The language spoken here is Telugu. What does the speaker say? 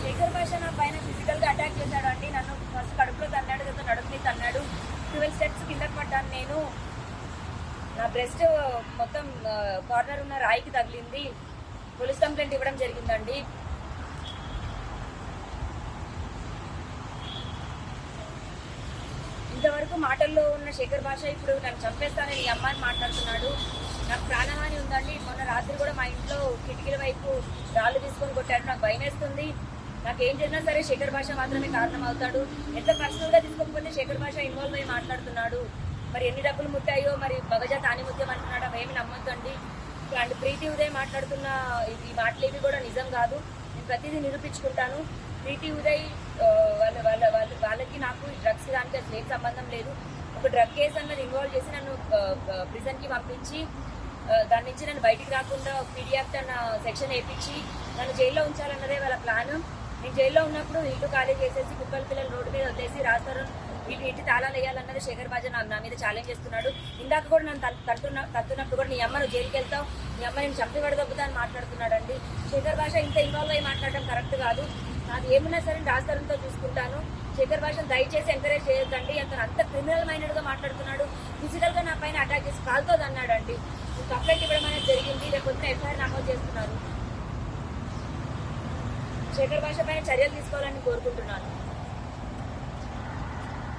శేఖర్ భాష నా పైన ఫిజికల్గా అటాక్ చేశాడు అండి. నన్ను ఫస్ట్ కడుపులో తన్నాడు కదా నడుపు తన్నాడు. ట్వెల్వ్ స్టెప్స్ కిందకి పడ్డాను నేను. నా బ్రెస్ట్ మొత్తం కార్నర్ ఉన్న రాయికి తగిలింది. పోలీస్ కంప్లైంట్ ఇవ్వడం జరిగిందండి. ఇంతవరకు మాటల్లో ఉన్న శేఖర్ భాష ఇప్పుడు నన్ను చంపేస్తానని ఈ అమ్మాయిని మాట్లాడుతున్నాడు. రాత్రి కూడా మా ఇంట్లో కిటికీల వైపు రాళ్ళు తీసుకొని కొట్టాడు. నాకు భయం వేస్తుంది నాకు ఏం చేసినా సరే శేఖర్ భాష మాత్రమే కారణం అవుతాడు ఎంత పర్సనల్గా తీసుకోకపోతే శేఖర్ భాష ఇన్వాల్వ్ అయ్యి మాట్లాడుతున్నాడు. మరి ఎన్ని డబ్బులు ముట్టాయో మరి మగజా తాని ముత్యం అంటున్నాడు. అవేమి నమ్మొద్దండి. అండ్ ప్రీతి ఉదయ్ మాట్లాడుతున్న ఈ మాటలు ఏవి కూడా నిజం కాదు. నేను ప్రతిదీ నిరూపించుకుంటాను. ప్రీతి ఉదయ్ వాళ్ళ వాళ్ళ వాళ్ళ వాళ్ళకి నాకు డ్రగ్స్ దానికి అసలు ఏం సంబంధం లేదు. ఒక డ్రగ్ కేసు అన్నది ఇన్వాల్వ్ చేసి నన్ను ప్రిజన్కి పంపించి దాని నుంచి నన్ను బయటికి రాకుండా పీడిఎఫ్ తన సెక్షన్ వేయించి నన్ను జైల్లో ఉంచాలన్నదే వాళ్ళ ప్లాన్. నేను జైల్లో ఉన్నప్పుడు ఇల్లు ఖాళీ చేసేసి కుక్కల పిల్లలు రోడ్డు మీద వదిలేసి రాస్తారు వీటి ఇంటి తాళాలు వేయాలన్నది శేఖర్ బాజా నా నా మీద ఛాలెంజ్ చేస్తున్నాడు. ఇందాక కూడా నన్ను తట్టున్న తట్టున్నప్పుడు కూడా నీ అమ్మ నువ్వు జైలుకి వెళ్తావు నీ అమ్మ నేను చంపి పడదొబ్బుతా అని శేఖర్ భాష ఇంత ఇన్వాల్వ్ అయ్యి మాట్లాడడం కరెక్ట్ కాదు. నాది ఏమున్నా సరే రాజధానితో చూసుకుంటాను. శేఖర్ భాషను దయచేసి ఎంకరేజ్ చేయొద్దండి. అతను అంత క్రిమినల్ మైండెడ్గా మాట్లాడుతున్నాడు. ఫిజికల్గా నా పైన అటాక్ చేసి కాల్తో అన్నాడు అండి కంప్లైంట్ ఇవ్వడం అనేది జరిగింది. లేకపోతే ఎఫ్ఐఆర్ నమోదు చేస్తున్నారు. శేఖర్ భాష పైన చర్యలు తీసుకోవాలని కోరుకుంటున్నాను.